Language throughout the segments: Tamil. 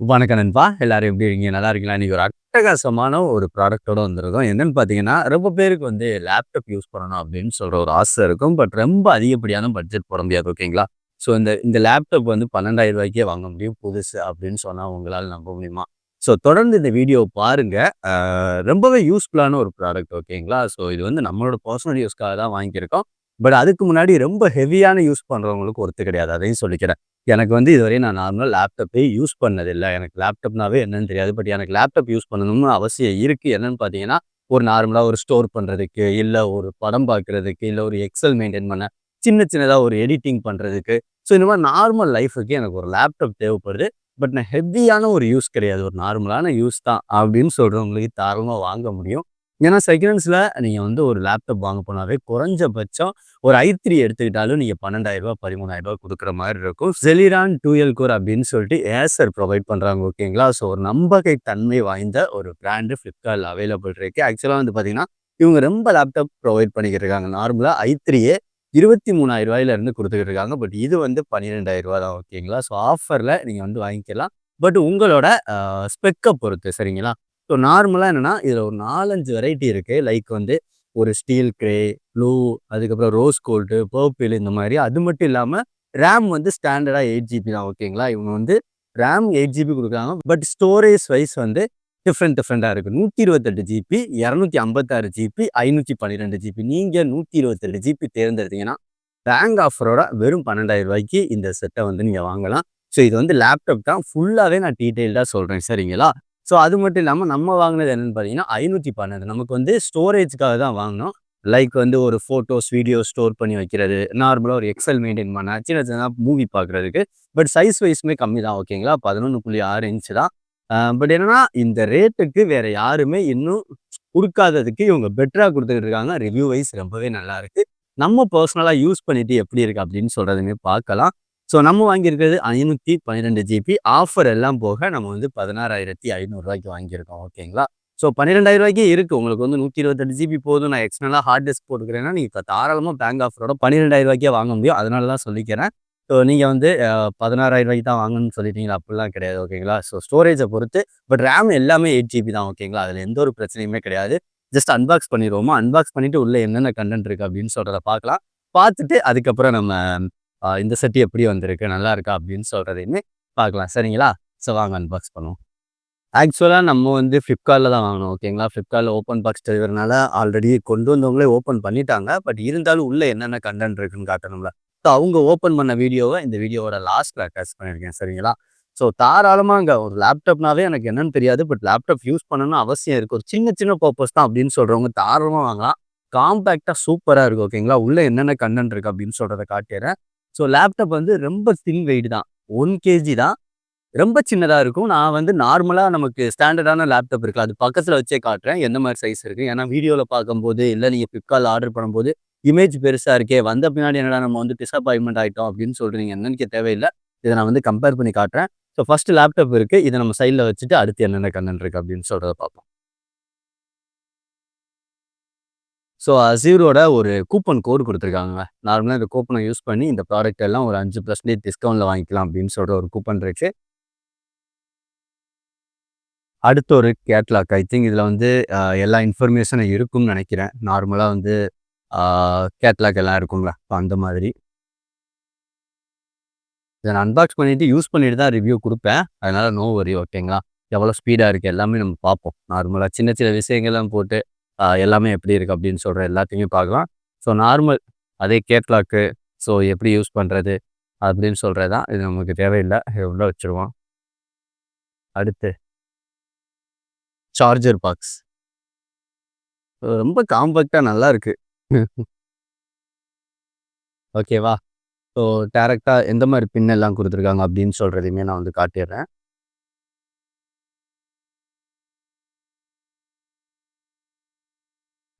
வணக்கம் நண்பா. எல்லாரும் எப்படி இருக்கீங்க? நல்லா இருக்கீங்களா? இன்றைக்கி ஒரு அட்டகாசமான ஒரு ப்ராடக்ட்டோட வந்திருக்கோம். என்னென்னு பார்த்தீங்கன்னா ரொம்ப பேருக்கு வந்து லேப்டாப் யூஸ் பண்ணணும் அப்படின்னு சொல்கிற ஒரு ஆசை இருக்கும். பட் ரொம்ப அதிகப்படியான பட்ஜெட் போட முடியாது ஓகேங்களா ஸோ இந்த இந்த லேப்டாப் வந்து பன்னெண்டாயிரம் ரூபாய்க்கே வாங்க முடியும் புதுசு அப்படின்னு சொன்னால் உங்களால் நம்ப முடியுமா? ஸோ தொடர்ந்து இந்த வீடியோ பாருங்கள் ரொம்பவே யூஸ்ஃபுல்லான ஒரு ப்ராடக்ட் ஓகேங்களா ஸோ இது வந்து நம்மளோட பர்சனல் யூஸ்க்காக தான் வாங்கியிருக்கோம். பட் அதுக்கு முன்னாடி ரொம்ப ஹெவியான யூஸ் பண்ணுறவங்களுக்கு ஒருத்து கிடையாது. அதையும் சொல்லிக்கிறேன். எனக்கு வந்து இதுவரையும் நான் நார்மலாக லேப்டாப்பே யூஸ் பண்ணதில்லை. எனக்கு லேப்டாப்னாவே என்னன்னு தெரியாது. பட் எனக்கு லேப்டாப் யூஸ் பண்ணணும்னு அவசியம் இருக்குது என்னன்னு பார்த்தீங்கன்னா ஒரு நார்மலாக ஒரு ஸ்டோர் பண்ணுறதுக்கு இல்லை ஒரு படம் பார்க்குறதுக்கு இல்லை ஒரு எக்ஸல் மெயின்டைன் பண்ண சின்ன சின்னதாக ஒரு எடிட்டிங் பண்ணுறதுக்கு ஸோ இந்த மாதிரி நார்மல் லைஃபுக்கு எனக்கு ஒரு லேப்டாப் தேவைப்படுது. பட் நான் ஹெவியான ஒரு யூஸ் கிடையாது. ஒரு நார்மலான யூஸ் தான் அப்படின்னு சொல்கிறவங்களுக்கு தாராளமாக வாங்க முடியும். ஏன்னா செகண்ட்ஸில் நீங்கள் வந்து ஒரு லேப்டாப் வாங்க போனாவே குறைஞ்சபட்சம் ஒரு ஐ த்ரீ எடுத்துக்கிட்டாலும் நீங்கள் பன்னெண்டாயிரரூபா பதிமூணாயிரரூபா கொடுக்குற மாதிரி இருக்கும். செலிரான் டூயல் கோர் அப்படின்னு சொல்லிட்டு ஏசர் ப்ரொவைட் பண்ணுறாங்க ஓகேங்களா ஸோ ஒரு நம்பகை தன்மை வாய்ந்த ஒரு பிராண்டு ஃப்ளிப்கார்ட்டில் அவைலபிள் இருக்கு. ஆக்சுவலாக வந்து பார்த்தீங்கன்னா இவங்க ரொம்ப லேப்டாப் ப்ரொவைட் பண்ணிக்கிட்டு இருக்காங்க. நார்மலாக ஐ த்ரீயே இருபத்தி மூணாயிரம் இருந்து கொடுத்துக்கிட்டு இருக்காங்க. பட் இது வந்து பன்னிரெண்டாயிரம் ரூபா தான் ஓகேங்களா ஸோ ஆஃபரில் நீங்கள் வந்து வாங்கிக்கலாம். பட் உங்களோட ஸ்பெக்கை பொறுத்து சரிங்களா? ஸோ நார்மலாக என்னென்னா இதில் ஒரு நாலஞ்சு வெரைட்டி இருக்குது லைக் வந்து ஒரு ஸ்டீல் கிரே ப்ளூ அதுக்கப்புறம் ரோஸ் கோல்டு பர்பிள் இந்த மாதிரி. அது மட்டும் இல்லாமல் ரேம் வந்து ஸ்டாண்டர்டாக எயிட் ஜிபி தான் ஓகேங்களா இவங்க வந்து ரேம் எயிட் ஜிபி கொடுக்குறாங்க. பட் ஸ்டோரேஜ் வைஸ் வந்து டிஃப்ரெண்ட் டிஃப்ரெண்ட்டாக இருக்குது நூற்றி இருபத்தெட்டு ஜிபி இரநூத்தி ஐம்பத்தாறு ஜிபி ஐநூற்றி பன்னிரெண்டு ஜிபி நீங்கள் நூற்றி இருபத்தெட்டு ஜிபி தேர்ந்தெடுத்தீங்கன்னா பேங்க் ஆஃபரோட வெறும் பன்னெண்டாயிரம் ரூபாய்க்கு இந்த செட்டை வந்து நீங்கள் வாங்கலாம். ஸோ இது வந்து லேப்டாப் தான். ஃபுல்லாகவே நான் டீட்டெயில்டாக சொல்கிறேன் சரிங்களா? ஸோ அது மட்டும் இல்லாமல் நம்ம வாங்கினது என்னென்னு பார்த்தீங்கன்னா ஐநூற்றி பன்னெண்டு. நமக்கு வந்து ஸ்டோரேஜ்க்காக தான் வாங்கினோம். லைக் வந்து ஒரு ஃபோட்டோஸ் வீடியோ ஸ்டோர் பண்ணி வைக்கிறது. நார்மலாக ஒரு எக்ஸல் மெயின்டைன் பண்ண சின்ன சின்ன மூவி பார்க்குறதுக்கு பட் சைஸ் வைஸுமே கம்மி தான் ஓகேங்களா பதினொன்று புள்ளி ஆறு இன்ச்சு தான். பட் என்னன்னா இந்த ரேட்டுக்கு வேற யாருமே இன்னும் கொடுக்காததுக்கு இவங்க பெட்டராக கொடுத்துக்கிட்டு இருக்காங்க ரிவ்யூ வைஸ் ரொம்பவே நல்லா இருக்கு. நம்ம பர்சனலாக யூஸ் பண்ணிட்டு எப்படி இருக்கு அப்படின்னு சொல்றதுமே பார்க்கலாம். ஸோ நம்ம வாங்கியிருக்கிறது ஐநூற்றி பன்னிரெண்டு ஜிபி ஆஃபர் எல்லாம் போக நம்ம வந்து பதினாறாயிரத்தி ஐநூறுரூவாய்க்கு வாங்கியிருக்கோம். ஓகேங்களா? ஸோ பன்னிரெண்டாயிரம் ரூபாய்க்கு இருக்குது உங்களுக்கு வந்து நூற்றி இருபத்தெட்டு ஜிபி போதும். நான் எக்ஸ்டர்னலாக ஹார்ட் டிஸ்க் போட்டுக்கிறேன்னா நீங்கள் தாராளமாக பேங்க் ஆஃபரோட பன்னிரெண்டாயிரம் ரூபாய்க்கே வாங்க முடியும். அதனால தான் சொல்லிக்கிறேன். ஸோ நீங்கள் வந்து பதினாறாயிரம் ரூபாய்க்கு தான் வாங்கணும்னு சொல்லிட்டீங்களா அப்படிலாம் கிடையாது. ஓகேங்களா? ஸோ ஸ்டோரேஜை பொறுத்து பட் ரேம் எல்லாமே எயிட் ஜிபி தான். ஓகேங்களா? அதில் எந்த ஒரு பிரச்சனையுமே கிடையாது. Just unbox பண்ணிடுவோமா? அன்பாக்ஸ் பண்ணிவிட்டு உள்ளே என்னென்ன கண்டென்ட் இருக்குது அப்படின்னு சொல்கிறத பார்க்கலாம். பார்த்துட்டு அதுக்கப்புறம் நம்ம இந்த செட் எப்படி வந்திருக்கு? நல்லா இருக்கா? அப்படின்னு சொல்கிறதையுமே பார்க்கலாம். சரிங்களா? ஸோ வாங்க அன்பாக்ஸ் பண்ணுவோம். ஆக்சுவலாக நம்ம வந்து ஃப்ளிப்கார்ட்டில் தான் வாங்கணும் ஓகேங்களா ஃப்ளிப்கார்ட்டில் ஓப்பன் பாக்ஸ் டெலிவரினால ஆல்ரெடி கொண்டு வந்தவங்களே ஓப்பன் பண்ணிட்டாங்க. பட் இருந்தாலும் உள்ளே என்னென்ன கண்டென்ட் இருக்குன்னு காட்டணும்ல. ஸோ அவங்க ஓப்பன் பண்ண வீடியோவை இந்த வீடியோவோட லாஸ்ட்டில் அட்டாச் பண்ணியிருக்கேன் சரிங்களா? ஸோ தாராளமாக அங்கே ஒரு லேப்டாப்னாவே எனக்கு என்னன்னு தெரியாது. பட் லேப்டாப் யூஸ் பண்ணணும்னு அவசியம் இருக்குது ஒரு சின்ன சின்ன பர்பஸ் தான் அப்படின்னு சொல்கிறவங்க தாராளமாக வாங்கலாம். காம்பேக்டாக சூப்பராக இருக்குது ஓகேங்களா உள்ளே என்னென்ன கண்டென்ட் இருக்குது அப்படின்னு சொல்கிறத காட்டிடுறேன் ஸோ லேப்டாப் வந்து ரொம்ப தின் வெயிட் தான். ஒன் கேஜி தான். ரொம்ப சின்னதாக இருக்கும். நான் வந்து நார்மலாக நமக்கு ஸ்டாண்டர்டான லேப்டாப் இருக்குல்ல அது பக்கத்தில் வச்சே காட்டுறேன். எந்த மாதிரி சைஸ் இருக்குது ஏன்னா வீடியோவில் பார்க்கும்போது இல்லை நீங்கள் ஃப்ளிப்கார்ட்டில் ஆர்டர் பண்ணும்போது இமேஜ் பெருசாக இருக்கே வந்த பின்னாடி என்னடா நம்ம வந்து டிசப்பாயின்மெண்ட் ஆகிட்டோம் அப்படின்னு சொல்கிறீங்க என்னன்னு தேவையில்லை. இதை நான் வந்து கம்பேர் பண்ணி காட்டுறேன். ஸோ ஃபஸ்ட்டு லேப்டாப் இருக்குது இதை நம்ம சைடில் வச்சுட்டு அடுத்து என்னென்ன கண்ணன் இருக்குது அப்படின்னு சொல்கிறத பார்ப்போம். ஸோ அசீரோட ஒரு கூப்பன் கோடு கொடுத்துருக்காங்க நார்மலாக இந்த கூப்பனை யூஸ் பண்ணி இந்த ப்ராடக்ட் எல்லாம் ஒரு அஞ்சு பர்சன்டேஜ் டிஸ்கவுண்ட்டில் வாங்கிக்கலாம் அப்படின்னு சொல்கிற ஒரு கூப்பன் இருக்கு. அடுத்த ஒரு கேட்லாக் ஐ திங்க் இதில் வந்து எல்லா இன்ஃபர்மேஷனும் இருக்கும்னு நினைக்கிறேன். நார்மலாக வந்து கேட்லாக் எல்லாம் இருக்குங்களா அந்த மாதிரி. இதை நான் அன்பாக்ஸ் பண்ணிவிட்டு யூஸ் பண்ணிட்டு தான் ரிவ்யூ கொடுப்பேன். அதனால் நோ வரி ஓகேங்களா எவ்வளோ ஸ்பீடாக இருக்குது எல்லாமே நம்ம பார்ப்போம். நார்மலாக சின்ன சின்ன விஷயங்கள்லாம் போட்டு எல்லாமே எப்படி இருக்குது அப்படின்னு சொல்கிற எல்லாத்தையுமே பார்க்கலாம். ஸோ நார்மல் அதே கேட்லாக்கு ஸோ எப்படி யூஸ் பண்ணுறது அப்படின்னு சொல்கிறது தான் இது நமக்கு தேவையில்லை. உள்ளே வச்சுருவோம். அடுத்து. சார்ஜர் பாக்ஸ் ரொம்ப காம்பேக்டாக நல்லா இருக்குது ஓகேவா ஸோ டேரெக்டாக எந்த மாதிரி பின் எல்லாம் கொடுத்துருக்காங்க அப்படின்னு சொல்கிறதையுமே நான் வந்து காட்டிடுறேன்.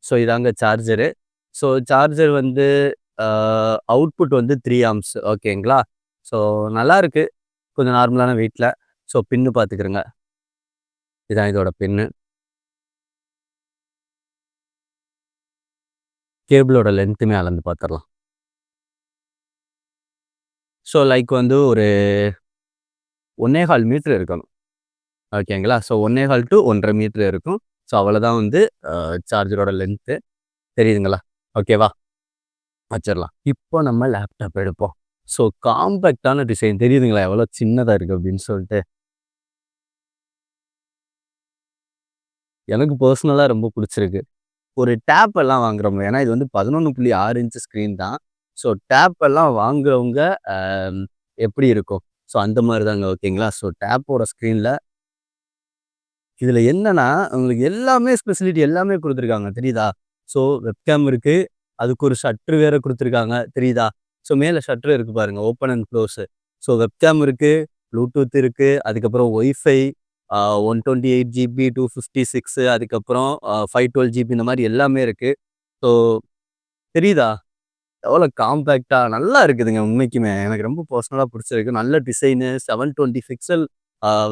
ஸோ இதாங்க சார்ஜரு ஸோ சார்ஜர் வந்து அவுட்புட் வந்து த்ரீ ஆம்ஸ் ஓகேங்களா ஸோ நல்லா இருக்குது கொஞ்சம் நார்மலான வெயிட்டில் ஸோ பின்னு பார்த்துக்கிறேங்க இதான் இதோட பின்னு கேபிளோட லென்த்துமே அளந்து பார்த்துடலாம் ஸோ லைக் வந்து ஒரு ஒன்னே கால் மீட்ரு இருக்கணும். ஓகேங்களா ஸோ ஒன்னே ஹால் டு ஒன்றரை மீட்ரு இருக்கும். ஸோ அவ்வளோதான் வந்து சார்ஜரோட லென்த்து தெரியுதுங்களா? ஓகேவா வச்சிடலாம். இப்போ நம்ம லேப்டாப் எடுப்போம். ஸோ காம்பேக்டான டிசைன் தெரியுதுங்களா? எவ்வளோ சின்னதாக இருக்குது அப்படின்னு சொல்லிட்டு. எனக்கு பர்சனலாக ரொம்ப பிடிச்சிருக்கு. ஒரு டேப் எல்லாம் வாங்குறவங்க ஏன்னா இது வந்து பதினொன்று புள்ளி ஆறு இன்ச்சு ஸ்க்ரீன் தான். ஸோ டேப் எல்லாம் வாங்குறவங்க எப்படி இருக்கும்? ஸோ அந்த மாதிரி தாங்க ஓகேங்களா ஸோ டேப்போட ஸ்க்ரீனில் இதில் என்னன்னா உங்களுக்கு எல்லாமே ஸ்பெசிலிட்டி எல்லாமே கொடுத்துருக்காங்க. தெரியுதா? ஸோ வெப்கேம் இருக்குது அதுக்கு ஒரு ஷட்ரு வேறு கொடுத்துருக்காங்க. தெரியுதா? ஸோ மேலே ஷட்ரு இருக்குது பாருங்கள் open and close so webcam இருக்குது ப்ளூடூத் இருக்குது அதுக்கப்புறம் wifi one twenty eight GB two fifty six அதுக்கப்புறம் ஃபைவ் டுவெல் ஜிபி இந்த மாதிரி எல்லாமே இருக்குது ஸோ தெரியுதா? எவ்வளோ காம்பேக்டாக நல்லா இருக்குதுங்க உண்மைக்குமே. எனக்கு ரொம்ப பர்சனலாக பிடிச்சிருக்கு. நல்ல design seven twenty pixel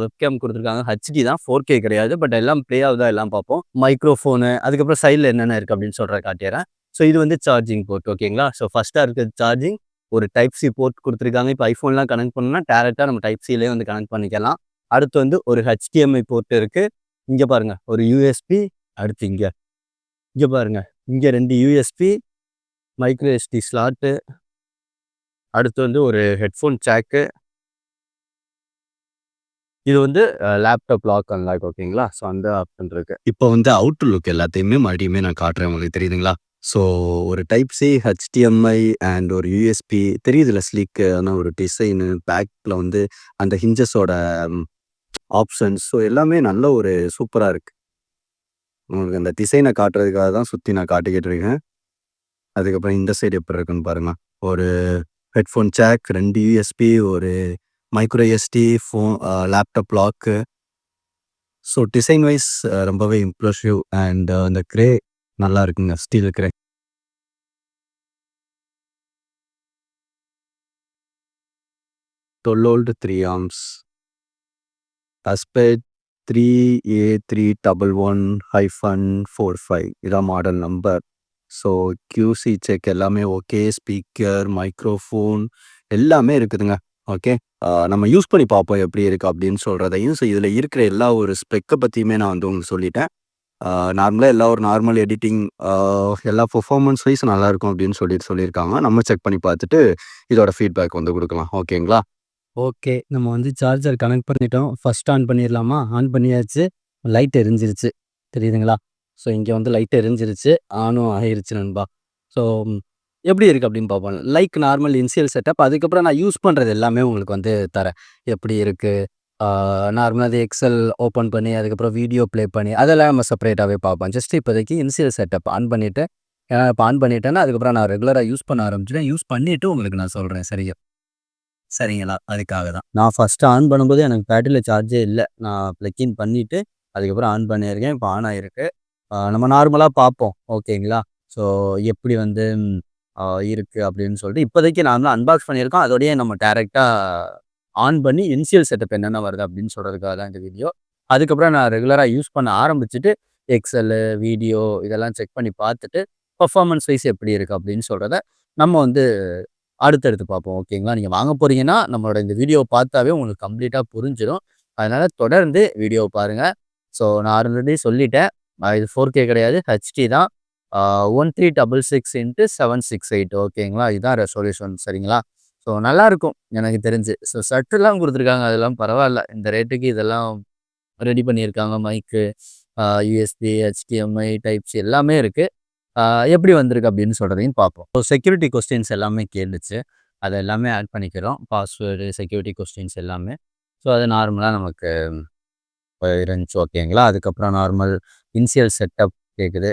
webcam கொடுத்துருக்காங்க. ஹச்டி தான் ஃபோர் கே கிடையாது. பட் எல்லாம் ப்ளே ஆகுதா எல்லாம் பார்ப்போம். மைக்ரோஃபோனு அதுக்கப்புறம் சைடில் என்னென்ன இருக்குது அப்படின்னு சொல்கிற காட்டிடுறேன். ஸோ இது வந்து சார்ஜிங் போர்ட் ஓகேங்களா ஸோ ஃபஸ்ட்டாக இருக்கிறது சார்ஜிங் ஒரு டைப் சி போர்ட் கொடுத்துருக்காங்க. இப்போ ஐஃபோன்லாம் கனெக்ட் பண்ணோம்னா டேரெக்டாக நம்ம டைப் சிலே வந்து கனெக்ட் பண்ணிக்கலாம். அடுத்து வந்து ஒரு ஹெச்டிஎம்ஐ போர்ட் இருக்குது இங்கே பாருங்கள் ஒரு யூஎஸ்பி அடுத்து இங்கே. இங்கே பாருங்கள் இங்கே ரெண்டு யூஎஸ்பி மைக்ரோ எஸ்டி ஸ்லாட்டு அடுத்து வந்து ஒரு ஹெட்ஃபோன் ஜாக்கு இது வந்து லேப்டாப் லாக் அன்லாக் ஓகேங்களா ஸோ அந்த ஆப்ஷன் இருக்கு. இப்போ வந்து அவுட் லுக் எல்லாத்தையுமே மறுபடியுமே நான் காட்டுறேன் உங்களுக்கு தெரியுதுங்களா? ஸோ ஒரு டைப் சி ஹெச்டிஎம்ஐ அண்ட் ஒரு யூஎஸ்பி தெரியுதுல ஸ்லீக்கான ஒரு டிசைனு பேக்கில் வந்து அந்த ஹிஞ்சஸோட ஆப்ஷன்ஸ் ஸோ எல்லாமே நல்ல ஒரு சூப்பராக இருக்கு. உங்களுக்கு அந்த டிசைனை காட்டுறதுக்காக தான் சுற்றி நான் காட்டிக்கிட்டு இருக்கேன். அதுக்கப்புறம் இந்த சைடு எப்படி இருக்குன்னு பாருங்க. ஒரு ஹெட்ஃபோன் சேக் ரெண்டு யூஎஸ்பி ஒரு micro SD phone laptop lock so design wise ரொம்பவே இம்ப்ரெசிவ் அண்ட் அந்த க்ரே நல்லா இருக்குங்க steel grey twelve three arms Aspire three A three double one hyphen four five இதான் model number so QC check எல்லாமே ஓகே ஸ்பீக்கர் மைக்ரோஃபோன் எல்லாமே இருக்குதுங்க. ஓகே நம்ம யூஸ் பண்ணி பார்ப்போம் எப்படி இருக்குது அப்படின்னு சொல்கிறதையும் ஸோ இதில் இருக்கிற எல்லா ஒரு ஸ்பெக்கை பற்றியுமே நான் வந்து உங்களுக்கு சொல்லிட்டேன். நார்மலாக எல்லா ஒரு நார்மல் எடிட்டிங் எல்லா பெர்ஃபார்மன்ஸ் வைஸ் நல்லாயிருக்கும் அப்படின்னு சொல்லிட்டு சொல்லியிருக்காங்க. நம்ம செக் பண்ணி பார்த்துட்டு இதோட ஃபீட்பேக் வந்து கொடுக்கலாம். ஓகேங்களா ஓகே நம்ம வந்து சார்ஜர் கனெக்ட் பண்ணிட்டோம். ஃபஸ்ட் ஆன் பண்ணிடலாமா? ஆன் பண்ணியாச்சு. லைட் எரிஞ்சிருச்சு. தெரியுதுங்களா? ஸோ இங்கே வந்து லைட் எரிஞ்சிருச்சு. ஆனும் ஆகிருச்சு நண்பா. ஸோ எப்படி இருக்குது அப்படின்னு பார்ப்போம். லைக் நார்மல் இன்சியல் செட்டப் அதுக்கப்புறம் நான் யூஸ் பண்ணுறது எல்லாமே உங்களுக்கு வந்து தரேன். எப்படி இருக்குது நார்மலாக அது எக்ஸல் ஓப்பன் பண்ணி அதுக்கப்புறம் வீடியோ ப்ளே பண்ணி அதெல்லாம் நம்ம செப்பரேட்டாகவே பார்ப்போம். ஜஸ்ட் இப்போதைக்கு இன்சியல் செட்டப் ஆன் பண்ணிவிட்டு ஏன்னா இப்போ ஆன் பண்ணிட்டேன்னா அதுக்கப்புறம் நான் ரெகுலராக யூஸ் பண்ண ஆரம்பிச்சிட்டேன். யூஸ் பண்ணிவிட்டு உங்களுக்கு நான் சொல்கிறேன் சரியா? சரிங்களா? அதுக்காக தான். நான் ஃபஸ்ட்டு ஆன் பண்ணும்போது எனக்கு பேட்டரியில் சார்ஜே இல்லை. நான் ப்ளக்கின் பண்ணிவிட்டு அதுக்கப்புறம் ஆன் பண்ணியிருக்கேன். இப்போ ஆன் ஆகிருக்கு நம்ம நார்மலாக பார்ப்போம். ஓகேங்களா ஸோ எப்படி வந்து இருக்குது அப்படின்னு சொல்லிட்டு இப்போதைக்கு நான் வந்து அன்பாக்ஸ் பண்ணியிருக்கோம். அதோடய நம்ம டேரெக்டாக ஆன் பண்ணி இன்சியல் செட்டப் என்னென்ன வருது அப்படின்னு சொல்கிறதுக்காக தான் இந்த வீடியோ அதுக்கப்புறம் நான் ரெகுலராக யூஸ் பண்ண ஆரம்பிச்சுட்டு எக்ஸலு வீடியோ இதெல்லாம் செக் பண்ணி பார்த்துட்டு பர்ஃபார்மன்ஸ் வைஸ் எப்படி இருக்குது அப்படின்னு சொல்கிறத நம்ம வந்து அடுத்தடுத்து பார்ப்போம். ஓகேங்களா நீங்கள் வாங்க போகிறீங்கன்னா நம்மளோட இந்த வீடியோ பார்த்தாவே உங்களுக்கு கம்ப்ளீட்டாக புரிஞ்சிடும். அதனால் தொடர்ந்து வீடியோவை பாருங்கள் ஸோ நான் ஆல்ரெடி சொல்லிட்டேன். இது ஃபோர் கே கிடையாது ஹெச்டி தான். One three double six into seven six eight. ஓகேங்களா? இதுதான் ரெசொல்யூஷன். சரிங்களா? ஸோ நல்லாயிருக்கும். எனக்கு தெரிஞ்சு. ஸோ சட்டெல்லாம் கொடுத்துருக்காங்க. அதெல்லாம் பரவாயில்ல. இந்த ரேட்டுக்கு இதெல்லாம் ரெடி பண்ணியிருக்காங்க. மைக்கு யூஎஸ்பி ஹெச்டிஎம்ஐ டைப்ஸ் எல்லாமே இருக்குது எப்படி வந்திருக்கு அப்படின்னு சொல்கிறதையும் பார்ப்போம். ஸோ செக்யூரிட்டி கொஸ்டின்ஸ் எல்லாமே கேட்டுச்சு. அதை எல்லாமே ஆட் பண்ணிக்கிறோம். பாஸ்வேர்டு செக்யூரிட்டி கொஸ்டின்ஸ் எல்லாமே. ஸோ அது நார்மலாக நமக்கு இருந்துச்சு ஓகேங்களா? அதுக்கப்புறம் நார்மல் இன்சியல் செட்டப் கேட்குது.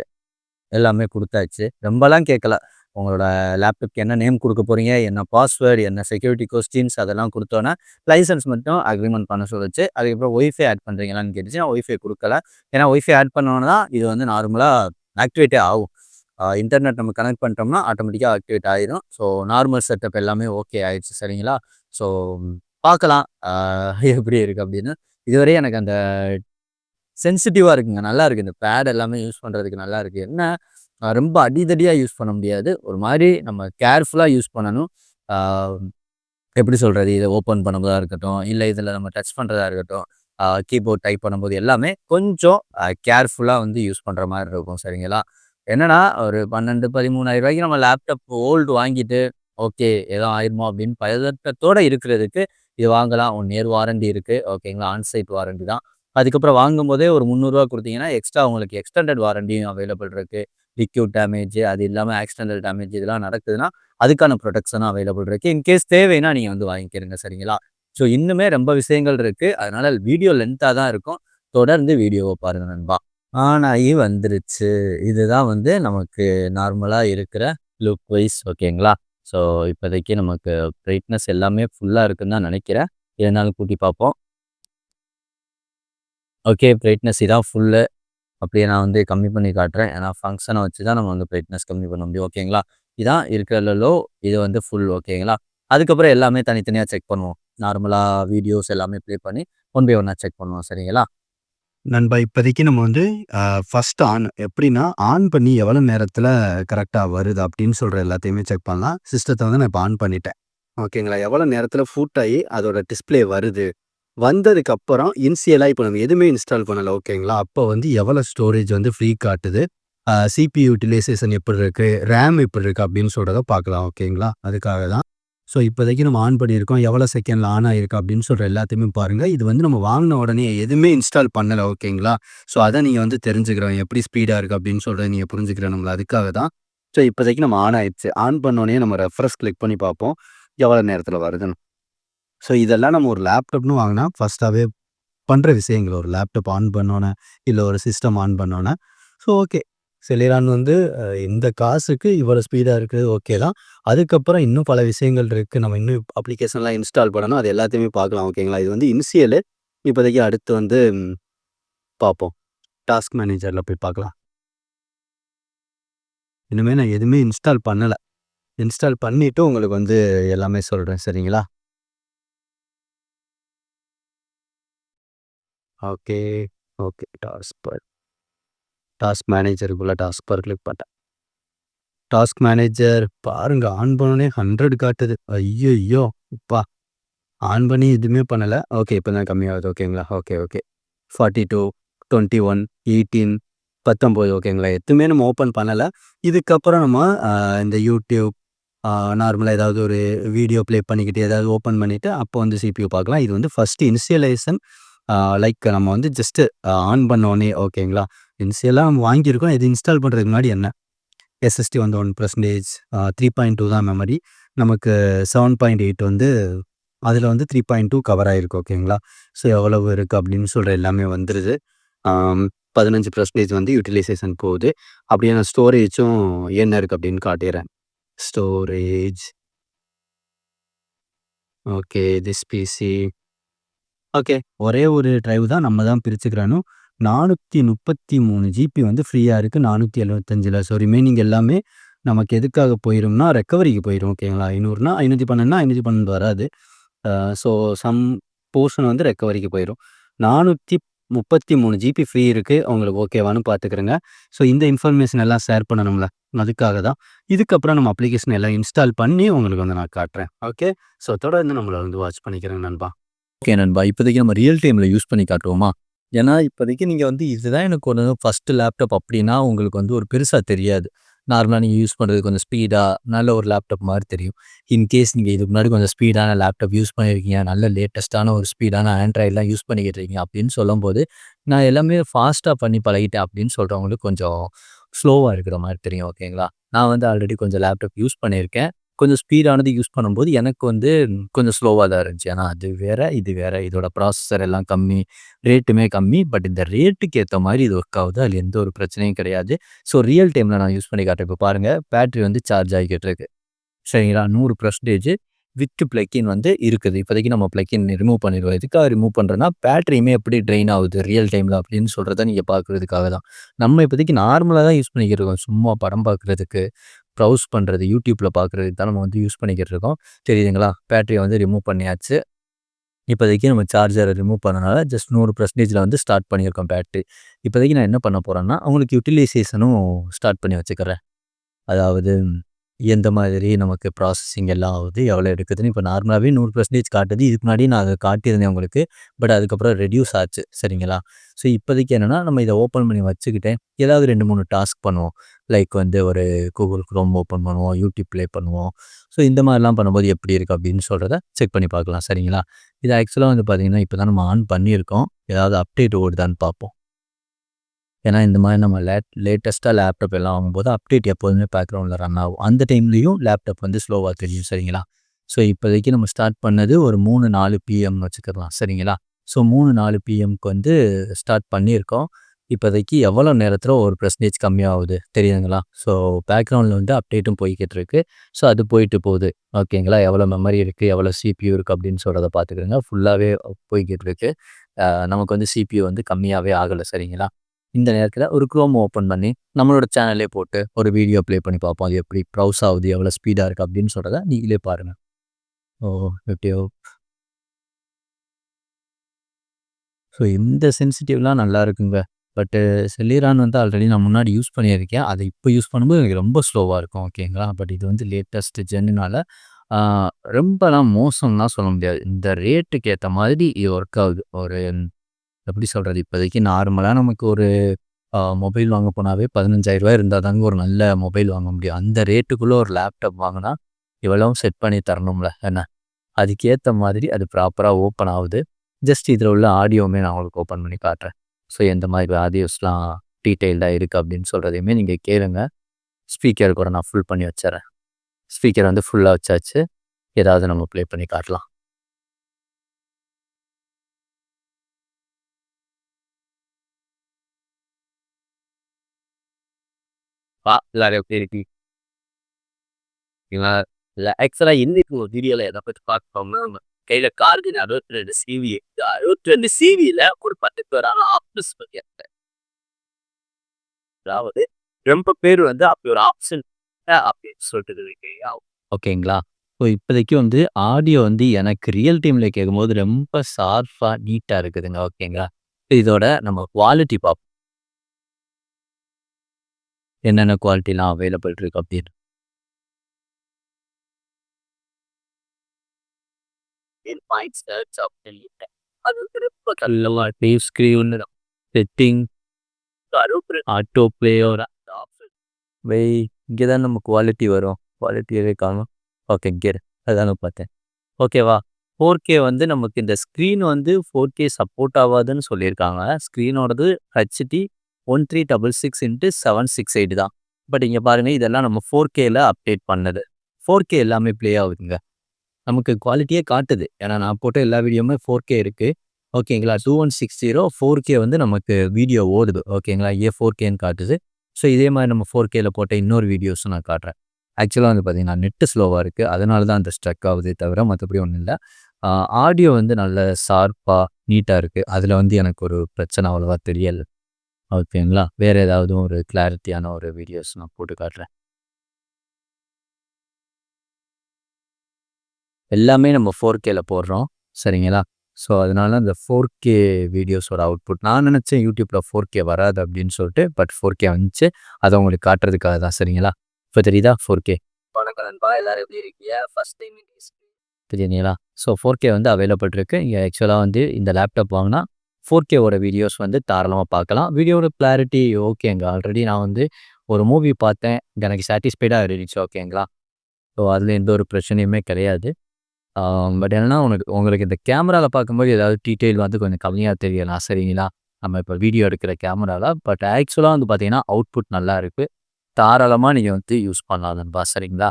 எல்லாமே கொடுத்தாச்சு. ரொம்பலாம் கேட்கல உங்களோட லேப்டாப்க்கு என்ன நேம் கொடுக்க போகிறீங்க என்ன பாஸ்வேர்டு என்ன செக்யூரிட்டி கொஸ்டின்ஸ் அதெல்லாம் கொடுத்தோன்னா லைசன்ஸ் மட்டும் அக்ரிமெண்ட் பண்ண சொல்லிச்சு. அதுக்கப்புறம் ஒய்ஃபை ஆட் பண்ணுறீங்களான்னு கேட்டுச்சு. நான் ஒய்ஃபை கொடுக்கல. ஏன்னா ஒய்ஃபை ஆட் பண்ணோன்னா தான் இது வந்து நார்மலாக ஆக்டிவேட்டே ஆகும். இன்டர்நெட் நம்ம கனெக்ட் பண்ணிட்டோம்னா ஆட்டோமேட்டிக்காக ஆக்டிவேட் ஆகிடும் ஸோ நார்மல் செட்டப் எல்லாமே ஓகே ஆயிடுச்சு. சரிங்களா? ஸோ பார்க்கலாம். எப்படி இருக்குது அப்படின்னு. இதுவரை எனக்கு அந்த சென்சிட்டிவாக இருக்குங்க. நல்லா இருக்குது இந்த பேட் எல்லாமே யூஸ் பண்ணுறதுக்கு நல்லா இருக்குது என்ன? ரொம்ப அடிதடியாக யூஸ் பண்ண முடியாது. ஒரு மாதிரி நம்ம கேர்ஃபுல்லாக யூஸ் பண்ணணும். எப்படி சொல்கிறது இதை ஓப்பன் பண்ணுறதா இருக்கட்டும் இல்லை இதில் நம்ம டச் பண்ணுறதா இருக்கட்டும் கீபோர்ட் டைப் பண்ணும்போது எல்லாமே கொஞ்சம் கேர்ஃபுல்லாக வந்து யூஸ் பண்ணுற மாதிரி இருக்கும். சரிங்களா? என்னன்னா ஒரு பன்னெண்டு பதிமூணாயிரம் ரூபாய்க்கு நம்ம லேப்டாப் ஓல்டு வாங்கிட்டு ஓகே ஏதோ ஆயிருமோ அப்படின்னு பதட்டத்தோடு இருக்கிறதுக்கு இது வாங்கலாம். ஒன் இயர் வாரண்டி இருக்குது ஓகேங்களா? ஆன்சைட் வாரண்டி தான். அதுக்கப்புறம் வாங்கும்போதே ஒரு முந்நூறுரூவா கொடுத்தீங்கன்னா எக்ஸ்ட்ரா உங்களுக்கு எக்ஸ்டெண்டட் வாரண்டியும் அவைலபிள் இருக்குது லிக்யூட் டேமேஜ் அது இல்லாமல் ஆக்சிடென்டல் டேமேஜ் இதெல்லாம் நடக்குதுன்னா அதுக்கான ப்ரொடெக்ஷனும் அவைலபிள் இருக்குது இன்கேஸ் தேவைன்னா நீங்கள் வந்து வாங்கிக்கிறீங்க சரிங்களா? ஸோ இன்னுமே ரொம்ப விஷயங்கள் இருக்குது அதனால் வீடியோ லென்த்தாக தான் இருக்கும். தொடர்ந்து வீடியோவை பாருங்கள் நண்பா. ஆனாயி வந்துருச்சு. இதுதான் வந்து நமக்கு நார்மலாக இருக்கிற லுக் வைஸ் ஓகேங்களா? ஸோ இப்போதைக்கு நமக்கு பிரைட்னஸ் எல்லாமே ஃபுல்லாக இருக்குன்னு தான் நினைக்கிறேன். இருந்தாலும் கூட்டி பார்ப்போம். ஓகே பிரைட்னஸ் இதான் ஃபுல்லு அப்படியே நான் வந்து கம்மி பண்ணி காட்டுறேன். ஏன்னா ஃபங்க்ஷனை வச்சு தான் நம்ம வந்து பிரைட்னஸ் கம்மி பண்ண முடியும். ஓகேங்களா இதான் இருக்கிற லோ இது வந்து ஃபுல் ஓகேங்களா அதுக்கப்புறம் எல்லாமே தனித்தனியாக செக் பண்ணுவோம். நார்மலாக வீடியோஸ் எல்லாமே ப்ளே பண்ணி ஒன் பை ஒன்னாக செக் பண்ணுவோம். சரிங்களா? நண்பா இப்போதைக்கு நம்ம வந்து ஃபர்ஸ்ட் ஆன் எப்படின்னா ஆன் பண்ணி எவ்வளோ நேரத்தில் கரெக்டாக வருது அப்படின்னு சொல்கிற எல்லாத்தையுமே செக் பண்ணலாம். சிஸ்டத்தை வந்து நான் இப்போ ஆன் பண்ணிட்டேன். ஓகேங்களா எவ்வளோ நேரத்தில் ஃபூட் ஆகி அதோட டிஸ்பிளே வருது? வந்ததுக்கு அப்புறம் இன்சியலாக இப்போ நம்ம எதுவுமே இன்ஸ்டால் பண்ணலை ஓகேங்களா? அப்போ வந்து எவ்வளோ ஸ்டோரேஜ் வந்து ஃப்ரீ காட்டுது? சிபி யூட்டிலைசேஷன் எப்படி இருக்குது ரேம் எப்படி இருக்குது அப்படின்னு சொல்கிறத பார்க்கலாம் ஓகேங்களா? அதுக்காக தான். ஸோ இப்போதைக்கு நம்ம ஆன் பண்ணியிருக்கோம். எவ்வளோ செகண்டில் ஆன் ஆகிருக்கு அப்படின்னு சொல்கிற எல்லாத்தையுமே பாருங்கள் இது வந்து நம்ம வாங்கின உடனே எதுவுமே இன்ஸ்டால் பண்ணலை ஓகேங்களா? ஸோ அதை நீங்கள் வந்து தெரிஞ்சுக்கிறோம் எப்படி ஸ்பீடாக இருக்குது அப்படின்னு சொல்கிறத நீங்கள் புரிஞ்சுக்கிறோம் நம்மள. அதுக்காக தான். ஸோ இப்போதைக்கு நம்ம ஆன் ஆயிடுச்சு. ஆன் பண்ணோடனே நம்ம ரெஃப்ரெஷ் கிளிக் பண்ணி பார்ப்போம். எவ்வளோ நேரத்தில் வருதுன்னு. ஸோ இதெல்லாம் நம்ம ஒரு லேப்டாப்னு வாங்கினா ஃபஸ்ட்டாகவே பண்ணுற விஷயங்கள். ஒரு லேப்டாப் ஆன் பண்ணோன்னே இல்லை ஒரு சிஸ்டம் ஆன் பண்ணோன்னே ஸோ ஓகே செலிரான் வந்து இந்த காசுக்கு இவ்வளோ ஸ்பீடாக இருக்குது ஓகே தான். அதுக்கப்புறம் இன்னும் பல விஷயங்கள் இருக்குது நம்ம இன்னும் அப்ளிகேஷன்லாம் இன்ஸ்டால் பண்ணணும். அது எல்லாத்தையுமே பார்க்கலாம் ஓகேங்களா இது வந்து இனிஷியலு இப்போதைக்கு அடுத்து வந்து பார்ப்போம். டாஸ்க் மேனேஜரில் போய் பார்க்கலாம். இனிமேல் நான் எதுவுமே இன்ஸ்டால் பண்ணலை. இன்ஸ்டால் பண்ணிவிட்டு உங்களுக்கு வந்து எல்லாமே சொல்கிறேன் சரிங்களா? Okay okay. Task bar task மேனேஜருக்குள்ளே task bar click பண்ணிட்டேன் டாஸ்க் மேனேஜர் பாருங்க ஆன் பண்ணோடனே ஹண்ட்ரட் காட்டுது. ஐயோ ஐயோ அப்பா. ஆன் பண்ணி எதுவுமே பண்ணலை. ஓகே இப்போ தான் கம்மியாகுது. ஓகேங்களா? Okay okay. Forty two twenty one eighteen பத்தொம்போது. ஓகேங்களா? எதுவுமே நம்ம ஓப்பன் பண்ணலை. இதுக்கப்புறம் நம்ம இந்த யூடியூப் நார்மலாக ஏதாவது ஒரு வீடியோ ப்ளே பண்ணிக்கிட்டு ஏதாவது ஓப்பன் பண்ணிவிட்டு அப்போ வந்து சிபியூ பார்க்கலாம். இது வந்து ஃபஸ்ட்டு இனிஷியலைசன் லைக் நம்ம வந்து ஜஸ்ட்டு ஆன் பண்ணோடனே ஓகேங்களா இன்ஸ்டெல்லாம் நம்ம வாங்கியிருக்கோம். இது இன்ஸ்டால் பண்ணுறதுக்கு முன்னாடி என்ன? எஸ்எஸ்டி வந்து one percentage three point two தான் மெமரி நமக்கு செவன் பாயிண்ட் எயிட் வந்து அதில் வந்து த்ரீ பாயிண்ட் டூ கவர் ஆகிருக்கு ஓகேங்களா ஸோ எவ்வளவு இருக்குது அப்படின்னு சொல்கிற எல்லாமே வந்துடுது பதினஞ்சு பர்சன்டேஜ் வந்து யூட்டிலைசேஷன் போகுது. அப்படியே நான் ஸ்டோரேஜும் என்ன இருக்குது அப்படின்னு காட்டிடுறேன் storage okay this PC okay ஒரே ஒரு ட்ரைவ் தான் நம்ம தான் பிரிச்சுக்கிறணும் நானூற்றி முப்பத்தி மூணு ஜிபி வந்து ஃப்ரீயாக இருக்குது நானூற்றி எழுபத்தஞ்சில் ஸோ ரிமைனிங் எல்லாமே நமக்கு எதுக்காக போயிரும்னா ரெக்கவரிக்கு போயிடும் ஓகேங்களா ஐநூறுனா ஐநூற்றி பன்னெண்டுனா ஐநூற்றி பன்னெண்டு வராது. ஸோ சம் போர்ஷன் வந்து ரெக்கவரிக்கு போயிடும் நானூற்றி முப்பத்தி மூணு ஜிபி ஃப்ரீ இருக்குது உங்களுக்கு ஓகேவான்னு பார்த்துக்கிறேங்க ஸோ இந்த இன்ஃபர்மேஷன் எல்லாம் ஷேர் பண்ணணும்ல. அதுக்காக தான். இதுக்கப்புறம் நம்ம அப்ளிகேஷன் எல்லாம் இன்ஸ்டால் பண்ணி உங்களுக்கு வந்து நான் காட்டுறேன். ஓகே ஸோ தொடர்ந்து நம்மளை வந்து வாட்ச் பண்ணிக்கிறேங்க நண்பா. ஓகே நண்பா. இப்போதைக்கு நம்ம ரியல் டைமில் யூஸ் பண்ணி காட்டுவோமா? ஏன்னா இப்போதைக்கு நீங்கள் வந்து இதுதான் எனக்கு ஒன்று ஃபஸ்ட்டு லேப்டாப் அப்படின்னா உங்களுக்கு வந்து ஒரு பெருசாக தெரியாது. நார்மலாக நீங்கள் யூஸ் பண்ணுறது கொஞ்சம் ஸ்பீடாக நல்ல ஒரு லேப்டாப் மாதிரி தெரியும். இன்கேஸ் நீங்கள் இதுக்கு முன்னாடி கொஞ்சம் ஸ்பீடான லேப்டாப் யூஸ் பண்ணியிருக்கீங்க நல்ல லேட்டஸ்ட்டான ஒரு ஸ்பீடான ஆண்ட்ராய்டெலாம் யூஸ் பண்ணிக்கிட்டு இருக்கீங்க அப்படின்னு சொல்லும்போது நான் எல்லாமே ஃபாஸ்ட்டாக பண்ணி பழகிட்டேன் அப்படின்னு சொல்கிறவங்களுக்கு கொஞ்சம் ஸ்லோவாக இருக்கிற மாதிரி தெரியும் ஓகேங்களா நான் வந்து ஆல்ரெடி கொஞ்சம் லேப்டாப் யூஸ் பண்ணியிருக்கேன். கொஞ்சம் ஸ்பீடானது யூஸ் பண்ணும்போது எனக்கு வந்து கொஞ்சம் ஸ்லோவாக தான் இருந்துச்சு. ஏன்னா அது வேற இது வேற. இதோட ப்ராசஸர் எல்லாம் கம்மி ரேட்டுமே கம்மி. பட் இந்த ரேட்டுக்கு ஏற்ற மாதிரி இது ஒர்க் ஆகுது. அதில் எந்த ஒரு பிரச்சனையும் கிடையாது. ஸோ ரியல் டைமில் நான் யூஸ் பண்ணி காட்டுறேன். இப்போ பாருங்கள் பேட்ரி வந்து சார்ஜ் ஆகிக்கிட்டு இருக்கு. சரிங்களா? நூறு பர்சன்டேஜ் வித் பிளக்கின் வந்து இருக்குது. இப்போதைக்கு நம்ம பிளக்கின் ரிமூவ் பண்ணிடுவோம் எதுக்காக ரிமூவ் பண்ணுறேன்னா பேட்டரியுமே எப்படி ட்ரெயின் ஆகுது? ரியல் டைமில் அப்படின்னு சொல்கிறத நீங்கள் பார்க்குறதுக்காக தான். நம்ம இப்போதைக்கு நார்மலாக தான் யூஸ் பண்ணிக்கிட்டு இருக்கோம். சும்மா படம் பார்க்குறதுக்கு ப்ரௌஸ் பண்ணுறது யூடியூப்பில் பார்க்குறதுக்கு தான் நம்ம வந்து யூஸ் பண்ணிக்கிட்டு இருக்கோம். தெரியுதுங்களா பேட்டரியை வந்து ரிமூவ் பண்ணியாச்சு. இப்போதைக்கு நம்ம சார்ஜரை ரிமூவ் பண்ணனால ஜஸ்ட் நூறு பர்சன்டேஜில் வந்து ஸ்டார்ட் பண்ணியிருக்கோம் பேட்ரி இப்போதைக்கு நான் என்ன பண்ண போகிறேன்னா அவங்களுக்கு யூட்டிலைசேஷனும் ஸ்டார்ட் பண்ணி வச்சுக்கிறேன். அதாவது எந்த மாதிரி நமக்கு ப்ராசஸிங் எல்லாம் ஆகுது, எவ்வளோ எடுக்குதுன்னு இப்போ நார்மலாகவே நூறு பர்சன்டேஜ் காட்டுது. இதுக்கு முன்னாடி நான் அதை காட்டியிருந்தேன் உங்களுக்கு. பட் அதுக்கப்புறம் ரெடியூஸ் ஆச்சு. சரிங்களா? ஸோ இப்போதைக்கு என்னன்னா, நம்ம இதை ஓப்பன் பண்ணி வச்சுக்கிட்டேன். ஏதாவது 2, 3 டாஸ்க் பண்ணுவோம். லைக் வந்து ஒரு கூகுள் குரோம் ஓப்பன் பண்ணுவோம். யூடியூப் ப்ளே பண்ணுவோம். ஸோ இந்த மாதிரிலாம் பண்ணும்போது எப்படி இருக்குது அப்படின்னு சொல்கிறத செக் பண்ணி பார்க்கலாம். சரிங்களா? இது ஆக்சுவலாக வந்து பார்த்தீங்கன்னா, இப்போ தான் நம்ம ஆன் பண்ணியிருக்கோம். ஏதாவது அப்டேட் ஓடுதான்னு பார்ப்போம். ஏன்னா இந்த மாதிரி நம்ம லேட் லேட்டஸ்ட்டாக லேப்டாப் எல்லாம் வாங்கும்போது அப்டேட் எப்போதுமே பேக்ரவுண்டில் ரன் ஆகும். அந்த டைம்லேயும் லேப்டாப் வந்து ஸ்லோவாக தெரியும். சரிங்களா? ஸோ இப்போதைக்கு நம்ம ஸ்டார்ட் பண்ணது ஒரு 3, 4 பிஎம்னு வச்சுக்கலாம். சரிங்களா? ஸோ 3, 4 பிஎம்க்கு வந்து ஸ்டார்ட் பண்ணியிருக்கோம். இப்போதைக்கு எவ்வளோ நேரத்தில் ஒரு பர்சன்டேஜ் கம்மியாகுது தெரியுதுங்களா? ஸோ பேக்ரவுண்டில் வந்து அப்டேட்டும் போய்கிட்டு இருக்கு. ஸோ அது போயிட்டு போகுது. ஓகேங்களா? எவ்வளோ மெமரி இருக்குது எவ்வளோ சிபியூ இருக்குது அப்படின்னு சொல்கிறத பார்த்துக்கிறங்க. ஃபுல்லாகவே போய்கிட்டு இருக்கு. நமக்கு வந்து சிபியூ வந்து கம்மியாகவே ஆகலை சரிங்களா? இந்த நேரத்தில் ஒரு க்ரோம் ஓப்பன் பண்ணி நம்மளோட சேனலே போட்டு ஒரு வீடியோ ப்ளே பண்ணி பார்ப்போம். அது எப்படி ப்ரௌஸ் ஆகுது, எவ்வளோ ஸ்பீடாக இருக்குது அப்படின்னு சொல்கிறத நீங்களே பாருங்கள் ஓ! எப்படியோ ஸோ இந்த சென்சிட்டிவ்லாம் நல்லா இருக்குங்க. பட்டு செல்லிரான் வந்து ஆல்ரெடி நான் முன்னாடி யூஸ் பண்ணியிருக்கேன். அதை இப்போ யூஸ் பண்ணும்போது எனக்கு ரொம்ப ஸ்லோவாக இருக்கும். ஓகேங்களா? பட் இது வந்து லேட்டஸ்ட் ஜென்னுனால ரொம்பலாம் மோசம்லாம் சொல்ல முடியாது. இந்த ரேட்டுக்கு ஏற்ற மாதிரி இது ஒர்க் ஆகுது. ஒரு எப்படி சொல்கிறது இப்போதைக்கு நார்மலாக நமக்கு ஒரு மொபைல் வாங்க போனாவே ரூ. 15,000 இருந்தா தாங்க ஒரு நல்ல மொபைல் வாங்க முடியும். அந்த ரேட்டுக்குள்ளே ஒரு லேப்டாப் வாங்கினா இவ்வளவும் செட் பண்ணி தரணும்ல என்ன? அதுக்கேற்ற மாதிரி அது ப்ராப்பராக ஓப்பன் ஆகுது. ஜஸ்ட் இதில் உள்ள ஆடியோவுமே நான் உங்களுக்கு ஓப்பன் பண்ணி காட்டுறேன். ஸோ எந்த மாதிரி ஆடியோஸ்லாம் டீட்டெயில்டாக இருக்குது அப்படின்னு சொல்கிறதையுமே நீங்கள் கேளுங்க. ஸ்பீக்கர் கூட நான் ஃபுல் பண்ணி வச்சுறேன் ஸ்பீக்கர் வந்து ஃபுல்லாக வச்சாச்சு. ஏதாவது நம்ம ப்ளே பண்ணி காட்டலாம். பா எல்லாரும் எப்படி இருக்கீங்க? ஓகேங்களா? இல்ல ஆக்சுவலா இன்னைக்கு ஒரு வீடியோவில் எத பற்றி பார்க்க நம்ம கையில் கார்கின் 62 சிவி அறுபத்தி ரெண்டு சிவியில் ஒரு பத்து பேரால் ஆப்ஷன்ஸ் பண்ணியிருக்கேன். அதாவது ரொம்ப பேர் வந்து அப்படி ஒரு ஆப்ஷன் அப்படின்னு சொல்லிட்டு இருக்கீங்க. ஓகேங்களா? ஸோ இப்போதைக்கு வந்து ஆடியோ வந்து எனக்கு ரியல் டைமில் கேட்கும்போது ரொம்ப ஷார்ப்பாக நீட்டா இருக்குதுங்க. ஓகேங்களா? இதோட நம்ம குவாலிட்டி பார்ப்போம். என்னென்ன குவாலிட்டிலாம் அவைலபிள் இருக்கு அப்படின்னு. செட்டிங் ஆட்டோ ப்ளேயோட ஆப்ஷன் வை இங்கே தான் நம்ம குவாலிட்டி வரும். குவாலிட்டியவே காணோம். ஓகே இங்கே அதான பார்த்தேன். ஓகேவா? 4கே வந்து நமக்கு இந்த ஸ்க்ரீன் வந்து 4கே சப்போர்ட் ஆவாதுன்னு சொல்லியிருக்காங்க. ஸ்க்ரீனோடது ஹெச்டி 1366x768 தான். பட் இங்கே பாருங்கள் இதெல்லாம் நம்ம ஃபோர் கேல அப்டேட் பண்ணது. ஃபோர் கே எல்லாமே ப்ளே ஆகுதுங்க. நமக்கு குவாலிட்டியே காட்டுது. ஏன்னா நான் போட்ட எல்லா வீடியோவுமே ஃபோர் கே இருக்குது ஓகேங்களா? 2160 4கே வந்து நமக்கு வீடியோ ஓடுது. ஓகேங்களா? ஏ ஃபோர் கேன்னு காட்டுது. ஸோ இதே மாதிரி நம்ம ஃபோர் கேல போட்ட இன்னொரு வீடியோஸும் நான் காட்டுறேன். ஆக்சுவலாக வந்து பார்த்தீங்கன்னா, நெட்டு ஸ்லோவாக இருக்குது அதனால தான் அந்த ஸ்ட்ரக் ஆகுதே தவிர மற்றபடி ஒன்றும் இல்லை ஆடியோ வந்து நல்ல ஷார்ப்பாக நீட்டாக இருக்குது அதில் வந்து எனக்கு ஒரு பிரச்சனை அவ்வளோவா தெரியலை ஓகேங்களா? வேறு ஏதாவது ஒரு கிளாரிட்டியான ஒரு வீடியோஸ் நான் போட்டு காட்டுறேன். எல்லாமே நம்ம ஃபோர் கேல போடுறோம். சரிங்களா? ஸோ அதனால அந்த 4கே வீடியோஸோட அவுட்புட் நான் நினச்சேன் யூடியூப்பில் ஃபோர் கே வராது அப்படின்னு சொல்லிட்டு. பட் ஃபோர் கே வந்துச்சு. அதை உங்களுக்கு காட்டுறதுக்காக தான். சரிங்களா? இப்போ தெரியுதா 4கே? வணக்கம் நண்பா. எல்லாரும் எப்படி இருக்கீங்க? ஃபர்ஸ்ட் டைம் தெரியுங்களா ஸோ 4கே வந்து அவைலபிள் இருக்குது இங்கே ஆக்சுவலாக வந்து இந்த லேப்டாப் வாங்கினா ஃபோர் கேவோட வீடியோஸ் வந்து தாராளமாக பார்க்கலாம். வீடியோவோட கிளாரிட்டி ஓகேங்க. ஆல்ரெடி நான் வந்து ஒரு மூவி பார்த்தேன். எனக்கு சாட்டிஸ்ஃபைடாக இருந்துச்சு. ஓகேங்களா? ஸோ அதில் எந்த ஒரு பிரச்சனையுமே கிடையாது. பட் என்னென்னா உனக்கு உங்களுக்கு இந்த கேமராவில் பார்க்கும்போது ஏதாவது டீட்டெயில் வந்து கொஞ்சம் கம்மியாக தெரியலாம். சரிங்களா? நம்ம இப்போ வீடியோ எடுக்கிற கேமராவில் பட் ஆக்சுவலாக வந்து பார்த்தீங்கன்னா, அவுட்புட் நல்லா இருக்குது தாராளமாக நீங்கள் வந்து யூஸ் பண்ணலாம் நண்பா. சரிங்களா?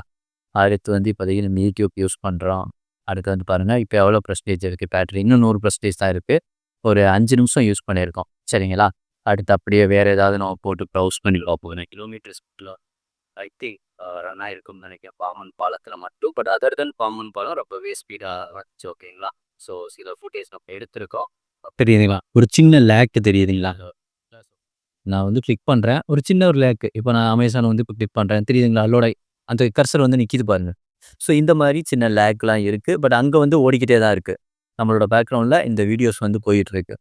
அடுத்து வந்து இப்போதைக்கு நம்ம யூடியூப் யூஸ் பண்ணுறோம் அடுத்து வந்து பாருங்கள் இப்போ எவ்வளோ ப்ரெஸ்டேஜ் இருக்குது பேட்டரி. இன்னும் 100% தான் இருக்குது ஒரு அஞ்சு நிமிஷம் யூஸ் பண்ணியிருக்கோம். சரிங்களா? அடுத்து அப்படியே வேறு ஏதாவது நம்ம போட்டு ப்ரௌஸ் பண்ணி பார்ப்போம். கிலோமீட்டர் ஸ்பீட்ல ஐ திங்க் ரன் ஆயிருக்கும்னு நினைக்கிறேன். பாமன் பாலத்தில் மட்டும். பட் அதர் தென் பாமன் பாலம் ரொம்பவே ஸ்பீடாக வந்துச்சு. ஓகேங்களா? ஸோ சில ஃபுட்டேஜ் நம்ம எடுத்திருக்கோம். தெரியுதுங்களா? ஒரு சின்ன லேக்கு தெரியுதுங்களா? நான் வந்து கிளிக் பண்ணுறேன் ஒரு சின்ன ஒரு லேக்கு இப்போ நான் அமேசான் வந்து இப்போ கிளிக் பண்ணுறேன் தெரியுதுங்களா? லோட் அந்த கர்சர் வந்து நிற்கிது பாருங்கள் ஸோ இந்த மாதிரி சின்ன லேக்லாம் இருக்குது பட் அங்கே வந்து ஓடிக்கிட்டே தான் இருக்குது நம்மளோட பேக்ரவுண்டில் இந்த வீடியோஸ் வந்து போயிட்டுருக்கு.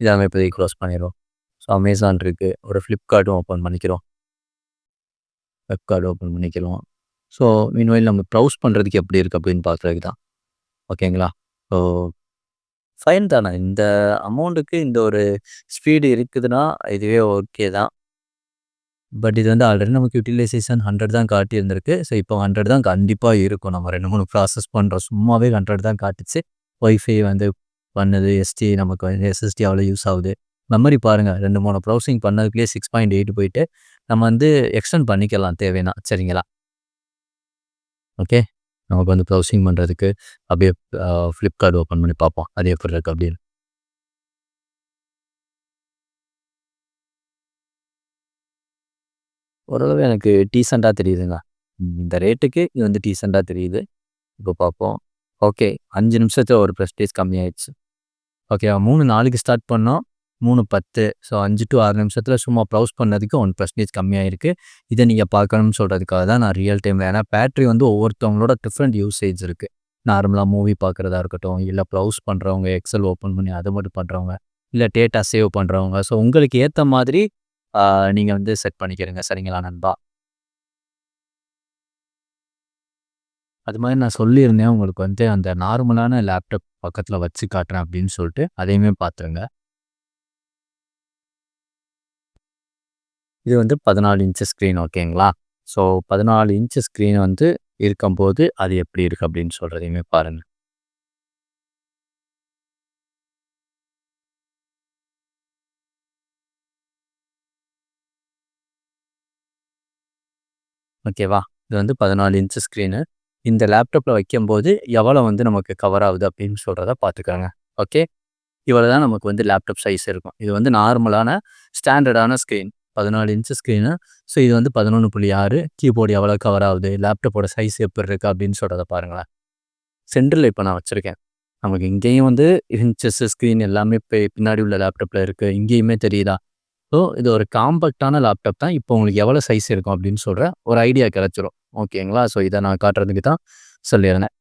இதை நம்ம இப்போதைக்கு க்ளோஸ் பண்ணிடுவோம் ஸோ அமேசான் இருக்குது ஒரு ஃப்ளிப்கார்ட்டும் ஓப்பன் பண்ணிக்கிறோம். ஃப்ளிப்கார்ட் ஓப்பன் பண்ணிக்கிறோம். ஸோ மீன்வைல் நம்ம ப்ரௌஸ் பண்ணுறதுக்கு எப்படி இருக்குது அப்படின்னு பார்க்குறதுக்கு தான் ஓகேங்களா ஸோ ஃபைன் தானே. இந்த அமௌண்ட்டுக்கு இந்த ஒரு ஸ்பீடு இருக்குதுன்னா இதுவே ஓகே தான். பட் இது வந்து ஆல்ரெடி நமக்கு யூட்டிலைசேஷன் ஹண்ட்ரட் தான் காட்டியிருந்திருக்கு. ஸோ இப்போ ஹண்ட்ரட் தான் கண்டிப்பாக இருக்கும். நம்ம ரெண்டு மூணு ப்ராசஸ் பண்ணுறோம் சும்மாவே ஹண்ட்ரட் தான் காட்டுச்சு. ஒய்ஃபை வந்து பண்ணுது எஸ்டி நமக்கு வந்து எஸ்எஸ்டி அவ்வளோ யூஸ் ஆகுது. மெமரி பாருங்கள் ரெண்டு மூணு ப்ரௌசிங் பண்ணதுக்குள்ளேயே சிக்ஸ் பாயிண்ட் எயிட் போயிட்டு நம்ம வந்து எக்ஸ்டெண்ட் பண்ணிக்கலாம் தேவைன்னா சரிங்களா? ஓகே நமக்கு வந்து ப்ரௌசிங் பண்ணுறதுக்கு அப்படியே ஃப்ளிப்கார்ட் ஓப்பன் பண்ணி பார்ப்போம். அது எப்படி இருக்குது அப்படின்னு. ஓரளவு எனக்கு டீசெண்டாக தெரியுதுங்க. இந்த ரேட்டுக்கு இது வந்து டீசெண்டாக தெரியுது. இப்போ பார்ப்போம். ஓகே அஞ்சு நிமிஷத்தில் ஒரு ப்ரெஸ்டேஜ் கம்மியாயிடுச்சு. ஓகே மூணு நாளைக்கு ஸ்டார்ட் பண்ணோம். மூணு பத்து. ஸோ அஞ்சு டு ஆறு நிமிஷத்தில் சும்மா ப்ரௌஸ் பண்ணதுக்கு ஒன் பர்சன்டேஜ் கம்மியாயிருக்கு. இதை நீங்கள் பார்க்கணும்னு சொல்கிறதுக்காக தான் நான் ரியல் டைமில் ஏன்னா பேட்ரி வந்து ஒவ்வொருத்தவங்களோட டிஃப்ரெண்ட் யூசேஜ் இருக்குது நார்மலாக மூவி பார்க்குறதா இருக்கட்டும் இல்லை ப்ரௌஸ் பண்ணுறவங்க எக்ஸல் ஓப்பன் பண்ணி அதை மட்டும் பண்ணுறவங்க இல்லை டேட்டா சேவ் பண்ணுறவங்க ஸோ உங்களுக்கு ஏற்ற மாதிரி நீங்கள் வந்து செட் பண்ணிக்கிறீங்க. சரிங்களா நண்பா? அது மாதிரி நான் சொல்லியிருந்தேன். உங்களுக்கு வந்து அந்த நார்மலான லேப்டாப் பக்கத்தில் வச்சு காட்டுறேன் அப்படின்னு சொல்லிட்டு அதையுமே பார்த்துருங்க. இது வந்து பதினாலு இன்ச்சு ஸ்க்ரீன் ஓகேங்களா ஸோ பதினாலு இன்ச்சு ஸ்க்ரீன் வந்து இருக்கும்போது அது எப்படி இருக்குது அப்படின்னு சொல்கிறதையுமே பாருங்கள் ஓகேவா இது வந்து பதினாலு இன்ச்சு ஸ்க்ரீனு இந்த லேப்டாப்பில் வைக்கும்போது எவ்வளோ வந்து நமக்கு கவர் ஆகுது அப்படின்னு சொல்கிறத பார்த்துக்கோங்க. ஓகே இவ்வளோ தான் நமக்கு வந்து லேப்டாப் சைஸ் இருக்கும். இது வந்து நார்மலான ஸ்டாண்டர்டான ஸ்க்ரீன் பதினாலு இன்ச்சு ஸ்க்ரீனு ஸோ இது வந்து பதினொன்று புள்ளி ஆறு. கீபோர்டு எவ்வளோ கவர் ஆகுது? லேப்டாப்போட சைஸ் எப்படி இருக்குது அப்படின்னு சொல்கிறத பாருங்களேன். சென்டரில் இப்போ நான் வச்சுருக்கேன். நமக்கு இங்கேயும் வந்து இன்ச்சஸ் ஸ்க்ரீன் எல்லாமே இப்போ பின்னாடி உள்ள லேப்டாப்பில் இருக்குது இங்கேயுமே தெரியுதா? ஸோ இது ஒரு காம்பேக்டான லேப்டாப் தான். இப்போ உங்களுக்கு எவ்வளோ சைஸ் இருக்கும் அப்படின்னு சொல்கிற ஒரு ஐடியா கிடச்சிரும். ஓகேங்களா? ஸோ இதை நான் காட்டுறதுக்கு தான் சொல்லியிருந்தேன்.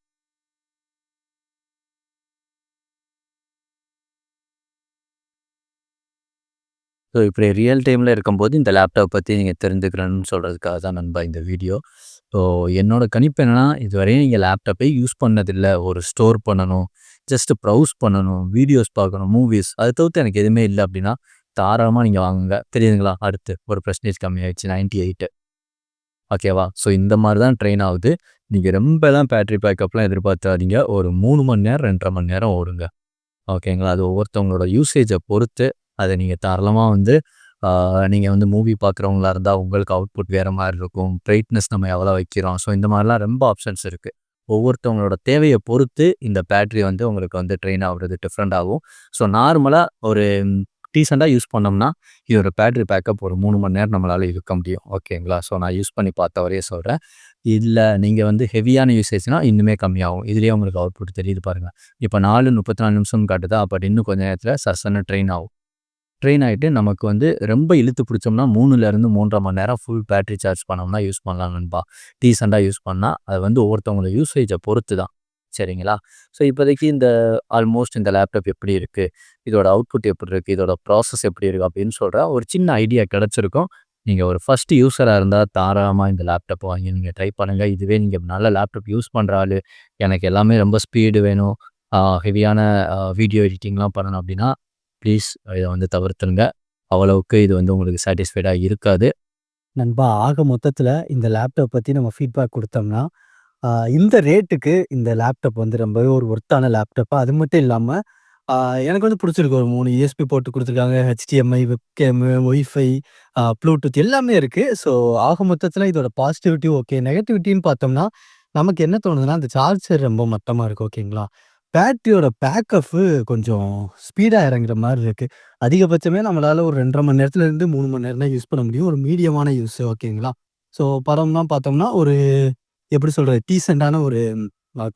ஸோ இப்படி ரியல் டைமில் இருக்கும்போது இந்த லேப்டாப் பற்றி நீங்கள் தெரிஞ்சுக்கிறேன்னு சொல்கிறதுக்காக தான் நண்பா இந்த வீடியோ ஸோ என்னோட கணிப்பு என்னென்னா இதுவரையும் நீங்கள் லேப்டாப்பே யூஸ் பண்ணதில்லை. ஒரு ஸ்டோர் பண்ணணும் ஜஸ்ட் ப்ரௌஸ் பண்ணணும் வீடியோஸ் பார்க்கணும் மூவிஸ் அதை தவிர்த்து எனக்கு எதுவுமே இல்லை அப்படின்னா தாராளமாக நீங்கள் வாங்குங்க. தெரியுதுங்களா? அடுத்து ஒரு பர்சன்டேஜ் கம்மியாயிடுச்சு நைன்ட்டி எயிட்டு ஓகேவா ஸோ இந்த மாதிரி தான் ட்ரெயின் ஆகுது. நீங்கள் ரொம்பலாம் பேட்ரி பேக்கப்லாம் எதிர்பார்த்தாதீங்க ஒரு மூணு மணி நேரம் ரெண்டரை மணி நேரம் ஓடுங்க. ஓகேங்களா அது ஒவ்வொருத்தவங்களோட யூசேஜை பொறுத்து அதை நீங்கள் தாராளமாக வந்து நீங்கள் வந்து மூவி பார்க்குறவங்களா இருந்தால் உங்களுக்கு அவுட்புட் வேறு மாதிரி இருக்கும். பிரைட்னஸ் நம்ம எவ்வளோ வைக்கிறோம்? ஸோ இந்த மாதிரிலாம் ரொம்ப ஆப்ஷன்ஸ் இருக்குது ஒவ்வொருத்தவங்களோட தேவையை பொறுத்து இந்த பேட்ரி வந்து உங்களுக்கு வந்து ட்ரெயின் ஆகுறது டிஃப்ரெண்ட் ஆகும். ஸோ நார்மலாக ஒரு டீசெண்டாக யூஸ் பண்ணோம்னா இதோட பேட்ரி பேக்கப் ஒரு மூணு மணி நேரம் நம்மளால் இருக்க முடியும். ஓகேங்களா ஸோ நான் யூஸ் பண்ணி பார்த்த வரையே சொல்கிறேன் இல்லை நீங்கள் வந்து ஹெவியான யூசேஜ்னால் இன்னுமே கம்மியாகும். இதுலேயே உங்களுக்கு அவுட்புட் தெரியுது பாருங்கள் இப்போ நாலு முப்பத்தி நாலு நிமிஷம் காட்டுதா. பட் இன்னும் கொஞ்சம் நேரத்தில் சசன்னு ட்ரெயின் ஆகும். ட்ரெயின் ஆகிட்டு நமக்கு வந்து ரொம்ப இழுத்து பிடிச்சோம்னா மூணுலேருந்து மூன்றரை மணி நேரம் ஃபுல் பேட்ரி சார்ஜ் பண்ணோம்னா யூஸ் பண்ணலாம் நண்பா. டீசெண்டாக யூஸ் பண்ணால் அது வந்து ஒவ்வொருத்தவங்களோட யூசேஜை பொறுத்து தான் சரிங்களா? ஸோ இப்போதைக்கு இந்த ஆல்மோஸ்ட் இந்த லேப்டாப் எப்படி இருக்குது இதோட அவுட்புட் எப்படி இருக்குது இதோட ப்ராசஸ் எப்படி இருக்குது அப்படின்னு சொல்கிற ஒரு சின்ன ஐடியா கிடச்சிருக்கும். நீங்கள் ஒரு ஃபஸ்ட்டு யூஸராக இருந்தால் தாராளமாக இந்த லேப்டாப் வாங்கி நீங்கள் ட்ரை பண்ணுங்கள் இதுவே நீங்கள் நல்ல லேப்டாப் யூஸ் பண்ணுற ஆள். எனக்கு எல்லாமே ரொம்ப ஸ்பீடு வேணும். ஹெவியான வீடியோ எடிட்டிங்லாம் பண்ணணும் அப்படின்னா ப்ளீஸ் இதை வந்து தவிர்த்துருங்க. அவ்வளவுக்கு இது வந்து உங்களுக்கு சாட்டிஸ்ஃபைடாக இருக்காது. நண்பா ஆக மொத்தத்தில் இந்த லேப்டாப் பற்றி நம்ம ஃபீட்பேக் கொடுத்தோம்னா இந்த ரேட்டுக்கு இந்த லேப்டாப் வந்து ரொம்பவே ஒரு ஒர்த்தான லேப்டாப் அது மட்டும் இல்லாமல் எனக்கு வந்து பிடிச்சிருக்கு. ஒரு மூணு யூஎஸ்பி போட்டு கொடுத்துருக்காங்க. ஹெச்டிஎம்ஐ வெப்கேமு ஒய்ஃபை ப்ளூடூத் எல்லாமே இருக்குது ஸோ ஆக மொத்தத்தில் இதோட பாசிட்டிவிட்டி ஓகே நெகட்டிவிட்டின்னு பார்த்தோம்னா நமக்கு என்ன தோணுதுன்னா அந்த சார்ஜர் ரொம்ப மொத்தமாக இருக்குது ஓகேங்களா பேட்டரியோட பேக்கப்பு கொஞ்சம் ஸ்பீடாக இறங்குற மாதிரி இருக்குது அதிகபட்சமே நம்மளால் ஒரு ரெண்டரை மணி நேரத்துலேருந்து மூணு மணி நேரம் தான் யூஸ் பண்ண முடியும். ஒரு மீடியமான யூஸ் ஓகேங்களா ஸோ படம்லாம் பார்த்தோம்னா ஒரு எப்படி சொல்கிறது டீசெண்டான ஒரு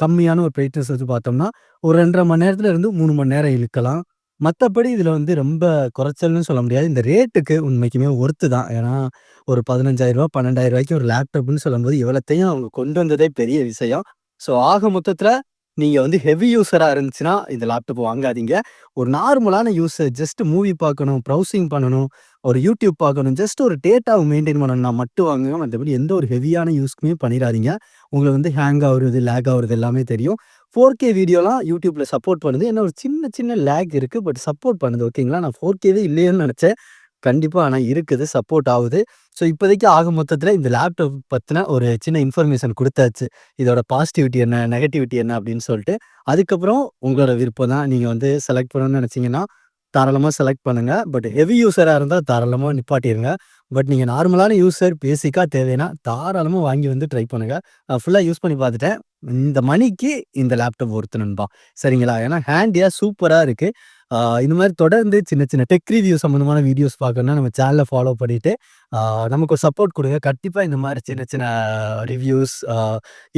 கம்மியான ஒரு பிரைட்னஸ் வச்சு பார்த்தோம்னா ஒரு ரெண்டரை மணி நேரத்துல இருந்து மூணு மணி நேரம் இழுக்கலாம். மற்றபடி இதில் வந்து ரொம்ப குறைச்சல்னு சொல்ல முடியாது. இந்த ரேட்டுக்கு உண்மைக்குமே ஒர்த்து தான். ஏன்னா ஒரு பதினஞ்சாயிரரூபா பன்னெண்டாயிரம் ரூபாய்க்கு ஒரு லேப்டாப்னு சொல்லும்போது இவ்வளோத்தையும் அவங்க கொண்டு வந்ததே பெரிய விஷயம். ஸோ ஆக மொத்தத்தில் நீங்கள் வந்து ஹெவி யூஸராக இருந்துச்சுன்னா இந்த லேப்டாப் வாங்காதீங்க. ஒரு நார்மலான யூஸர் ஜஸ்ட் மூவி பார்க்கணும் ப்ரௌசிங் பண்ணணும் ஒரு யூடியூப் பார்க்கணும். ஜஸ்ட் ஒரு டேட்டாவை மெயின்டைன் பண்ணணும்னா மட்டும் வாங்குங்க. மற்றபடி எந்த ஒரு ஹெவியான யூஸ்க்குமே பண்ணிடாதீங்க. உங்களுக்கு வந்து ஹேங் ஆகுறது லேக் ஆகுறது எல்லாமே தெரியும். ஃபோர் கே வீடியோலாம் யூடியூப்பில் சப்போர்ட் பண்ணுது. என்ன ஒரு சின்ன சின்ன லேக் இருக்குது பட் சப்போர்ட் பண்ணுது. ஓகேங்களா நான் ஃபோர் கேவே இல்லையேன்னு நினச்சேன். கண்டிப்பாக ஆனால் இருக்குது. சப்போர்ட் ஆகுது. ஸோ இப்போதைக்கு ஆக மொத்தத்தில் இந்த லேப்டாப் பற்றின ஒரு சின்ன இன்ஃபர்மேஷன் கொடுத்தாச்சு. இதோட பாசிட்டிவிட்டி என்ன நெகட்டிவிட்டி என்ன அப்படின்னு சொல்லிட்டு அதுக்கப்புறம் உங்களோட விருப்பம் தான் நீங்கள் வந்து செலக்ட் பண்ணணும்னு நினச்சிங்கன்னா தாராளமாக செலக்ட் பண்ணுங்கள் பட் ஹெவி யூஸராக இருந்தால் தாராளமாக நிப்பாட்டிடுங்க பட் நீங்கள் நார்மலான யூஸர் பேசிக்காக தேவைன்னா தாராளமாக வாங்கி வந்து ட்ரை பண்ணுங்கள் ஃபுல்லாக யூஸ் பண்ணி பார்த்துட்டேன். இந்த மணிக்கு இந்த லேப்டாப் ஒருத்து நண்பா. சரிங்களா? ஏன்னா ஹேண்டியாக சூப்பராக இருக்குது இந்த மாதிரி தொடர்ந்து சின்ன சின்ன டெக் ரிவ்யூ சம்மந்தமான வீடியோஸ் பார்க்கணும்னா நம்ம சேனலை ஃபாலோ பண்ணிவிட்டு நமக்கு சப்போர்ட் கொடுங்க. கண்டிப்பாக இந்த மாதிரி சின்ன சின்ன ரிவ்யூஸ்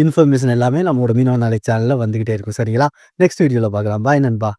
இன்ஃபர்மேஷன் எல்லாமே நம்மளோட மீனவ நாளை சேனலில் வந்துக்கிட்டே இருக்கும். சரிங்களா? நெக்ஸ்ட் வீடியோவில் பார்க்கலாம். பாய் நண்பா.